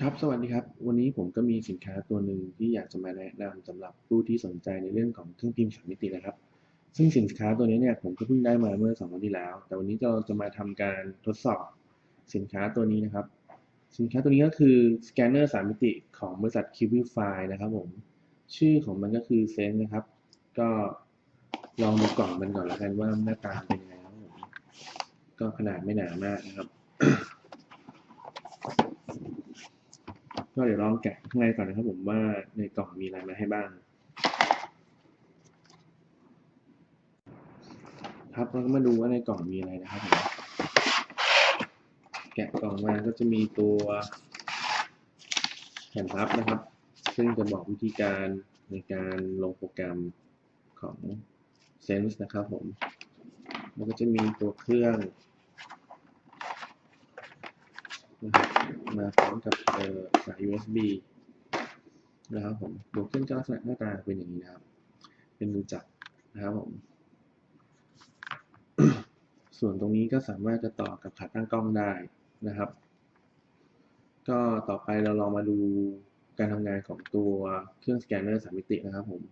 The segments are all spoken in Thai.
ครับสวัสดีครับ วันนี้ผมก็มีสินค้าตัวหนึ่งที่อยากจะมาแนะนำสำหรับผู้ที่สนใจในเรื่องของเครื่องพิมพ์สามมิตินะครับ ซึ่งสินค้าตัวนี้เนี่ยผมก็เพิ่งได้มาเมื่อ2วันที่แล้ว แต่วันนี้เราจะมาทำการทดสอบสินค้าตัวนี้นะครับ สินค้าตัวนี้ก็คือสแกนเนอร์สามมิติของบริษัท Qbify นะครับผมชื่อของมันก็คือเซนนะครับ ก็ลองดูกล่องมันก่อนแล้วกันว่าหน้าตาเป็นยังไงครับผมก็ขนาดไม่หนามากนะครับ ก็เดี๋ยวลองแกะข้างในก่อนนะครับผมว่าในกล่องมีอะไรมาให้บ้าง ครับเราก็มาดูว่าในกล่องมีอะไรนะครับผมแกะกล่องมาก็จะมีตัวแผ่นพับนะครับ ซึ่งจะบอกวิธีการในการลงโปรแกรมของ Sense นะครับผมแล้วก็จะมีตัวเครื่อง นะครับมาพร้อมกับสาย USB นะครับผมตัวเครื่องก็ลักษณะหน้าตาเป็นอย่างนี้นะครับ เป็นมือจับนะครับผมส่วนตรงนี้ก็สามารถจะต่อกับขาตั้งกล้องได้นะครับ ก็ต่อไปเราลองมาดูการทำงานของตัวเครื่องสแกนเนอร์สามมิตินะครับผม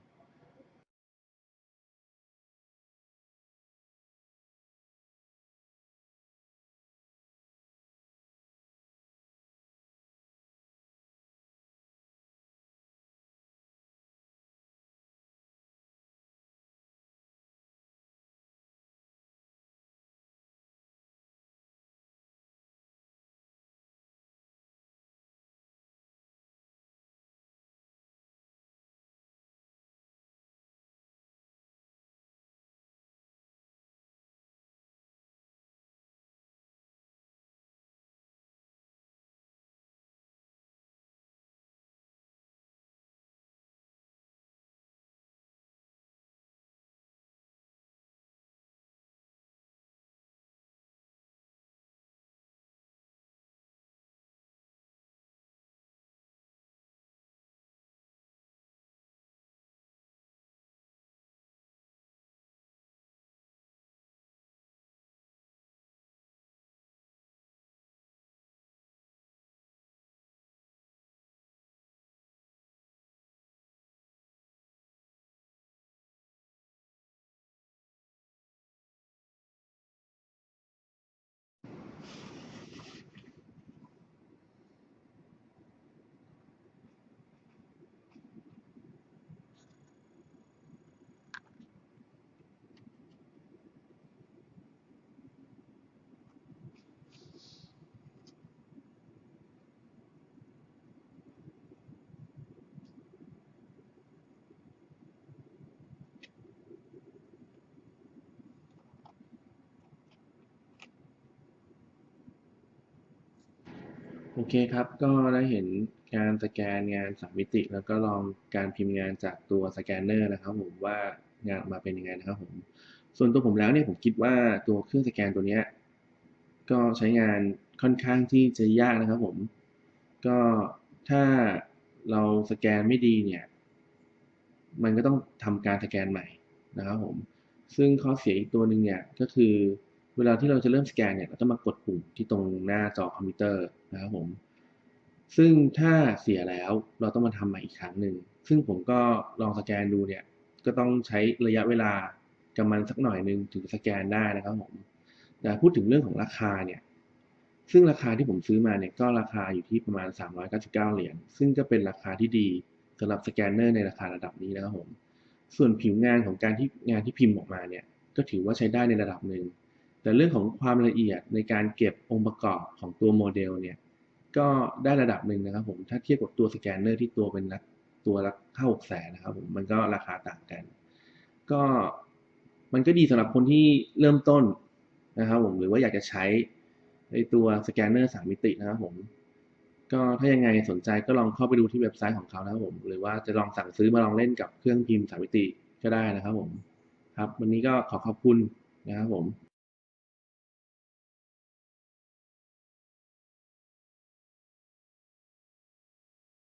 โอเคครับ ก็ได้เห็นการสแกนงานสามมิติ แล้วก็ลองการพิมพ์งานจากตัวสแกนเนอร์นะครับผมว่างานออกมาเป็นยังไงนะครับผม ส่วนตัวผมแล้วเนี่ยผมคิดว่าตัวเครื่องสแกนตัวนี้ก็ใช้งานค่อนข้างที่จะยากนะครับผม ก็ถ้าเราสแกนไม่ดีเนี่ย มันก็ต้องทำการสแกนใหม่นะครับผม ซึ่งข้อเสียอีกตัวหนึ่งเนี่ยก็คือ เวลาที่เราจะเริ่มสแกนเนี่ยเราต้องมากดปุ่มที่ตรงหน้าจอคอมพิวเตอร์นะครับผม ซึ่งถ้าเสียแล้วเราต้องมาทำใหม่อีกครั้งหนึ่ง ซึ่งผมก็ลองสแกนดูเนี่ย ก็ต้องใช้ระยะเวลากับมันสักหน่อยหนึ่งถึงสแกนได้นะครับผมแต่พูดถึงเรื่องของราคาเนี่ย ซึ่งราคาที่ผมซื้อมาเนี่ยก็ราคาอยู่ที่ประมาณ 399 เหรียญ ซึ่งก็เป็นราคาที่ดีสำหรับสแกนเนอร์ในราคาระดับนี้นะครับผม ส่วนผิวงานของการที่งานที่พิมพ์ออกมาเนี่ย ก็ถือว่าใช้ได้ในระดับหนึ่ง แต่เรื่องของความละเอียดในการเก็บองค์ประกอบของตัวโมเดลเนี่ยก็ได้ระดับหนึ่งนะครับผมถ้าเทียบกับตัวสแกนเนอร์ที่ตัวเป็นตัวละห้าหกแสนนะครับผมมันก็ราคาต่างกัน ก็มันก็ดีสำหรับคนที่เริ่มต้นนะครับผมหรือว่าอยากจะใช้ในตัวสแกนเนอร์สามมิตินะครับผมก็ถ้ายังไงสนใจก็ลองเข้าไปดูที่เว็บไซต์ของเขานะครับผม หรือว่าจะลองสั่งซื้อมาลองเล่นกับเครื่องพิมพ์สามมิติก็ได้นะครับผมครับ วันนี้ก็ขอขอบคุณนะครับผม